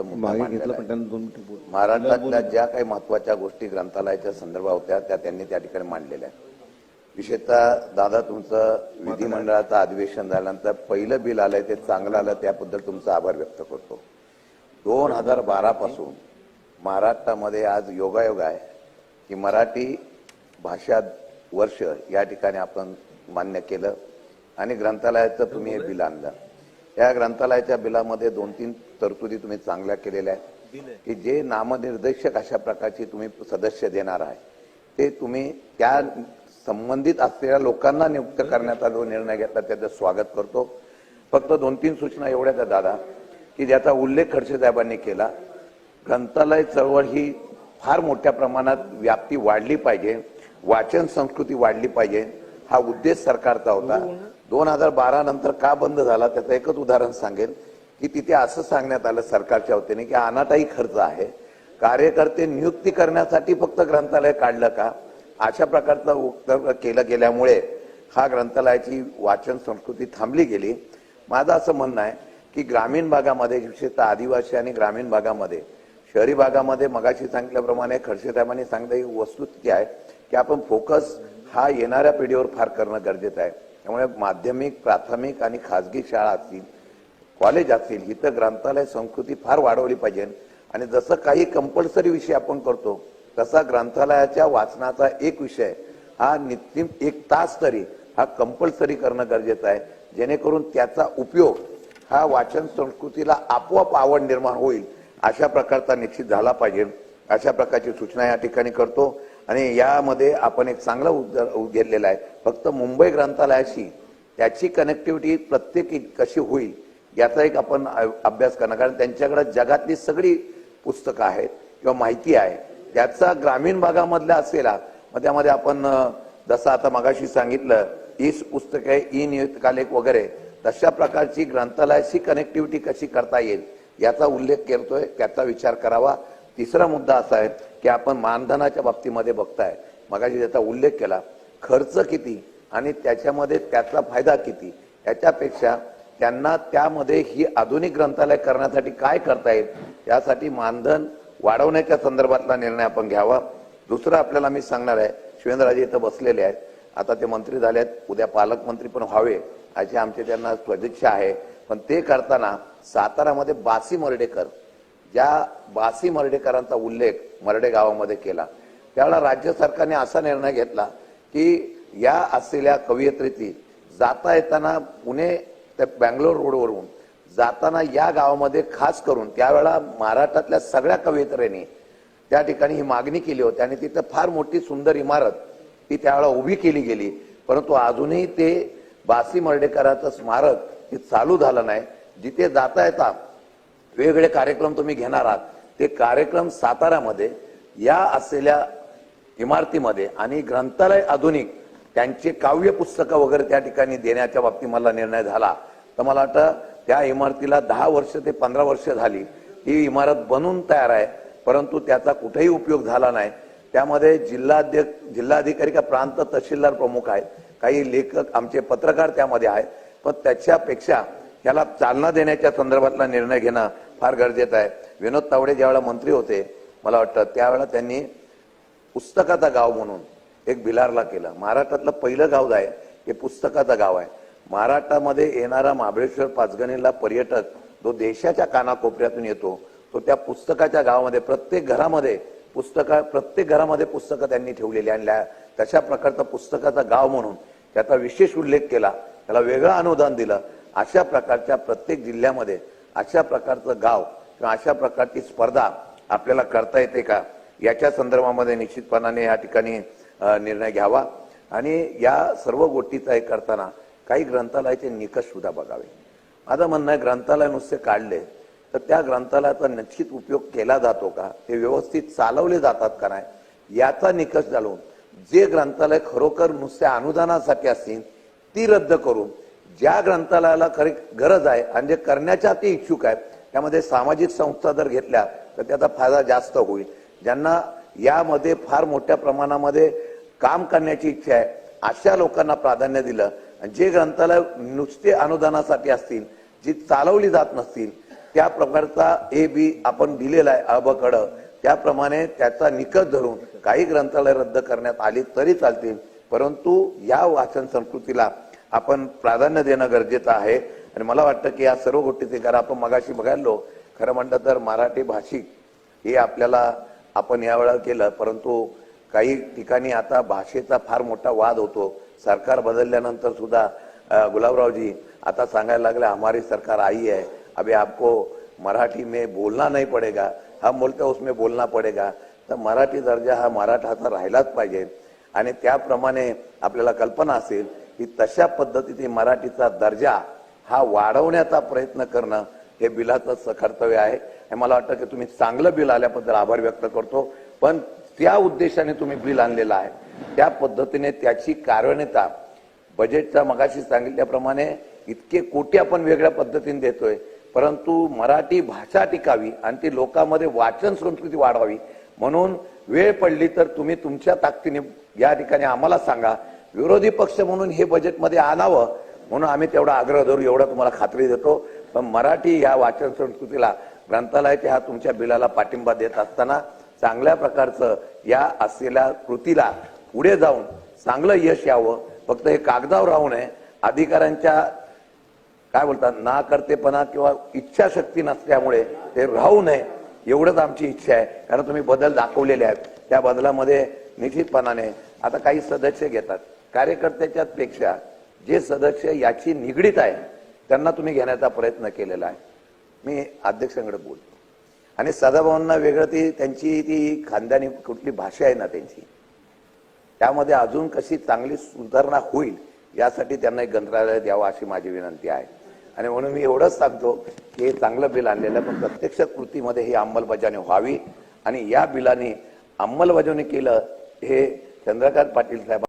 आपला मुद्दा मागे मांडलेला घेतलं आहे. पण त्यांना दोन मिनिटं बोल. महाराष्ट्रातल्या ज्या काही महत्त्वाच्या गोष्टी ग्रंथालयाच्या संदर्भात होत्या त्या त्यांनी त्या ठिकाणी मांडलेल्या आहेत. विशेषतः दादा तुमचं विधिमंडळाचं अधिवेशन झाल्यानंतर पहिलं बिल आलंय ते चांगलं आलं त्याबद्दल तुमचा आभार व्यक्त करतो. दोन हजार बारा पासून महाराष्ट्रामध्ये आज योगायोग आहे की मराठी भाषा वर्ष या ठिकाणी आपण मान्य केलं आणि ग्रंथालयाचं तुम्ही हे बिल आणलं. या ग्रंथालयाच्या बिलामध्ये दोन तीन तरतुदी तुम्ही चांगल्या केलेल्या आहेत. की जे नामनिर्देशक अशा प्रकारची तुम्ही सदस्य देणार आहे ते तुम्ही त्या संबंधित असलेल्या लोकांना नियुक्त करण्याचा जो निर्णय घेतला त्याचं स्वागत करतो. फक्त दोन तीन सूचना एवढ्याच आहेत दादा की ज्याचा उल्लेख खडसे साहेबांनी केला ग्रंथालय चळवळ ही फार मोठ्या प्रमाणात व्याप्ती वाढली पाहिजे वाचन संस्कृती वाढली पाहिजे हा उद्देश सरकारचा होता. दोन हजार बारा नंतर का बंद झाला त्याचं एकच उदाहरण सांगेल की तिथे असं सांगण्यात आलं सरकारच्या वतीने की अनाटाही खर्च आहे. कार्यकर्ते नियुक्ती करण्यासाठी फक्त ग्रंथालय काढलं का? अशा प्रकारचं वक्तव्य केलं गेल्यामुळे हा ग्रंथालयाची वाचन संस्कृती थांबली गेली. माझं असं म्हणणं आहे की ग्रामीण भागामध्ये विशेषतः आदिवासी आणि ग्रामीण भागामध्ये शहरी भागामध्ये मगाशी सांगितल्याप्रमाणे खडसे साहेबांनी सांगितलं ही वस्तुस्थिती आहे की आपण फोकस हा येणाऱ्या पिढीवर फार करणं गरजेचं आहे. त्यामुळे माध्यमिक प्राथमिक आणि खाजगी शाळा असतील कॉलेज असतील इथं ग्रंथालय संस्कृती फार वाढवली पाहिजे. आणि जसं काही कंपल्सरी विषय आपण करतो तसा ग्रंथालयाच्या वाचनाचा एक विषय हा नित्यम एक तास तरी हा कंपल्सरी करणं गरजेचं आहे. जेणेकरून त्याचा उपयोग हा वाचन संस्कृतीला आपोआप आवड निर्माण होईल अशा प्रकारचा निश्चित झाला पाहिजे. अशा प्रकारची सूचना या ठिकाणी करतो. आणि यामध्ये आपण एक चांगला उद्द- घेतलेला आहे. फक्त मुंबई ग्रंथालयाशी त्याची कनेक्टिव्हिटी प्रत्येक कशी होईल याचा एक आपण अभ्यास करणार कारण त्यांच्याकडे जगातली सगळी पुस्तकं आहेत किंवा माहिती आहे. त्याचा ग्रामीण भागामधल्या असलेला मग त्यामध्ये आपण जसं आता मगाशी सांगितलं ई पुस्तके ई नियतकालिक वगैरे तशा प्रकारची ग्रंथालयाशी कनेक्टिव्हिटी कशी करता येईल याचा उल्लेख करतोय त्याचा विचार करावा. तिसरा मुद्दा असा आहे की आपण मानधनाच्या बाबतीमध्ये बघताय. मगाशी त्याचा उल्लेख केला खर्च किती आणि त्याच्यामध्ये त्याचा फायदा किती? याच्यापेक्षा त्यांना त्यामध्ये ही आधुनिक ग्रंथालय करण्यासाठी काय करता येईल? यासाठी मानधन वाढवण्याच्या संदर्भातला निर्णय आपण घ्यावा. दुसरं आपल्याला मी सांगणार आहे शिवेंद्रराजे इथं बसलेले आहेत. आता ते मंत्री झाले आहेत उद्या पालकमंत्री पण व्हावे अशी आमची त्यांना सदिच्छा आहे. पण ते करताना सातारामध्ये बासी मर्डेकर ज्या बासी मर्डेकरांचा उल्लेख मर्डे गावामध्ये केला त्यावेळेला राज्य सरकारने असा निर्णय घेतला की या असलेल्या कवयित्रीची जाता येताना पुणे ते बँगलोर रोडवरून जाताना या गावामध्ये खास करून त्यावेळेला महाराष्ट्रातल्या सगळ्या कवयित्र्यांनी त्या ठिकाणी ही मागणी केली होती आणि तिथं फार मोठी सुंदर इमारत ती त्यावेळेला उभी केली गेली. परंतु अजूनही ते बासी मर्डेकरांचं स्मारक हे चालू झालं नाही. जिथे जाता येता वेगवेगळे कार्यक्रम तुम्ही घेणार आहात. ते कार्यक्रम साताऱ्यामध्ये या असलेल्या इमारतीमध्ये आणि ग्रंथालय आधुनिक त्यांचे काव्य पुस्तकं वगैरे त्या ठिकाणी देण्याच्या बाबतीत मला निर्णय झाला. तर मला वाटतं त्या इमारतीला दहा वर्ष ते पंधरा वर्ष झाली. ही इमारत बनून तयार आहे परंतु त्याचा कुठेही उपयोग झाला नाही. त्यामध्ये जिल्हाध्यक्ष जिल्हाधिकारी का प्रांत तहसीलदार प्रमुख आहेत. काही लेखक आमचे पत्रकार त्यामध्ये आहेत. पण त्याच्यापेक्षा याला चालना देण्याच्या संदर्भातला निर्णय घेणं फार गरजेचं आहे. विनोद तावडे ज्यावेळेला मंत्री होते मला वाटतं त्यावेळेला त्यांनी पुस्तकाचा गाव म्हणून एक भिलारला केलं. महाराष्ट्रातलं पहिलं गाव आहे हे पुस्तकाचं गाव आहे. महाराष्ट्रामध्ये येणारा महाबळेश्वर पाचगणीला पर्यटक जो देशाच्या कानाकोपऱ्यातून येतो तो त्या पुस्तकाच्या गावामध्ये प्रत्येक घरामध्ये पुस्तका प्रत्येक घरामध्ये पुस्तकं त्यांनी ठेवलेली आणि ल्या- तशा प्रकारचा पुस्तकाचा गाव म्हणून त्याचा विशेष उल्लेख केला. त्याला वेगळं अनुदान दिलं. अशा प्रकारच्या प्रत्येक जिल्ह्यामध्ये अशा प्रकारचं गाव किंवा अशा प्रकारची स्पर्धा आपल्याला करता येते का? याच्या संदर्भामध्ये निश्चितपणाने या ठिकाणी निर्णय घ्यावा. आणि या सर्व गोष्टीचा हे करताना काही ग्रंथालयाचे निकष सुद्धा बघावे. माझं म्हणणं आहे ग्रंथालय नुसते काढले तर त्या ग्रंथालयाचा निश्चित उपयोग केला जातो का? ते व्यवस्थित चालवले जातात का नाही? याचा निकष घालून जे ग्रंथालय खरोखर नुसत्या अनुदानासाठी असतील ती रद्द करून ज्या ग्रंथालयाला खरी गरज आहे आणि जे करण्याच्या ते इच्छुक आहेत त्यामध्ये सामाजिक संस्था जर घेतल्या तर त्याचा फायदा जास्त होईल. ज्यांना यामध्ये फार मोठ्या प्रमाणामध्ये काम करण्याची इच्छा आहे अशा लोकांना प्राधान्य दिलं. आणि जे ग्रंथालय नुसते अनुदानासाठी असतील जी चालवली जात नसतील त्या प्रकारचा ए बी आपण दिलेला आहे अबकडं त्याप्रमाणे त्याचा निकष धरून काही ग्रंथालय रद्द करण्यात आली तरी चालतील. परंतु या वाचन संस्कृतीला आपण प्राधान्य देणं गरजेचं आहे. आणि मला वाटतं की या सर्व गोष्टीचे कारण आपण मगाशी बघायलो खरं म्हणलं तर मराठी भाषिक हे आपल्याला आपण यावेळा केलं परंतु काही ठिकाणी आता भाषेचा फार मोठा वाद होतो. सरकार बदलल्यानंतर सुद्धा गुलाबरावजी आता सांगायला लागले हमारी सरकार आई है अभी आपको मराठी में बोलना नाही पड़ेगा हम बोलते उसमें बोलना पड़ेगा. तर मराठी दर्जा हा मराठाचा राहिलाच पाहिजे. आणि त्याप्रमाणे आपल्याला कल्पना असेल की तशा पद्धतीने मराठीचा दर्जा हा वाढवण्याचा प्रयत्न करणं हे बिलाचं कर्तव्य आहे. हे मला वाटतं की तुम्ही चांगलं बिल आल्याबद्दल आभार व्यक्त करतो. पण त्या उद्देशाने तुम्ही बिल आणलेलं आहे. त्या पद्धतीने त्याची कारणता बजेटच्या मगाशी सांगितल्याप्रमाणे इतके कोटी आपण वेगळ्या पद्धतीने देतोय. परंतु मराठी भाषा टिकावी आणि ती लोकांमध्ये वाचन संस्कृती वाढवावी. म्हणून वेळ पडली तर तुम्ही तुमच्या ताकदीने या ठिकाणी आम्हाला सांगा. विरोधी पक्ष म्हणून हे बजेटमध्ये आणावं म्हणून आम्ही तेवढा आग्रह धरू एवढा तुम्हाला खात्री देतो. पण मराठी या वाचन संस्कृतीला ग्रंथालयाच्या हा तुमच्या बिलाला पाठिंबा देत असताना चांगल्या प्रकारचं या असलेल्या कृतीला पुढे जाऊन चांगलं यश यावं. फक्त हे कागदावर राहू नये. अधिकाऱ्यांच्या काय बोलतात ना करतेपणा किंवा इच्छाशक्ती नसल्यामुळे ते राहू नये एवढंच आमची इच्छा आहे. कारण तुम्ही बदल दाखवलेले आहेत. त्या बदलामध्ये निश्चितपणाने आता काही सदस्य घेतात. कार्यकर्त्याच्या पेक्षा जे सदस्य याची निगडीत आहे त्यांना तुम्ही घेण्याचा प्रयत्न केलेला आहे. मी अध्यक्षांकडे बोलतो. आणि सदाभाऊंना वेगळं ती त्यांची ती खानदानी कुठली भाषा आहे ना त्यांची त्यामध्ये अजून कशी चांगली सुधारणा होईल यासाठी त्यांना एक ग्रंथालय द्यावं अशी माझी विनंती आहे. आणि म्हणून मी एवढंच सांगतो की हे चांगलं बिल आणलेलं आहे पण प्रत्यक्ष कृतीमध्ये ही अंमलबजावणी व्हावी. आणि या बिलाने अंमलबजावणी केलं हे चंद्रकांत पाटील साहेब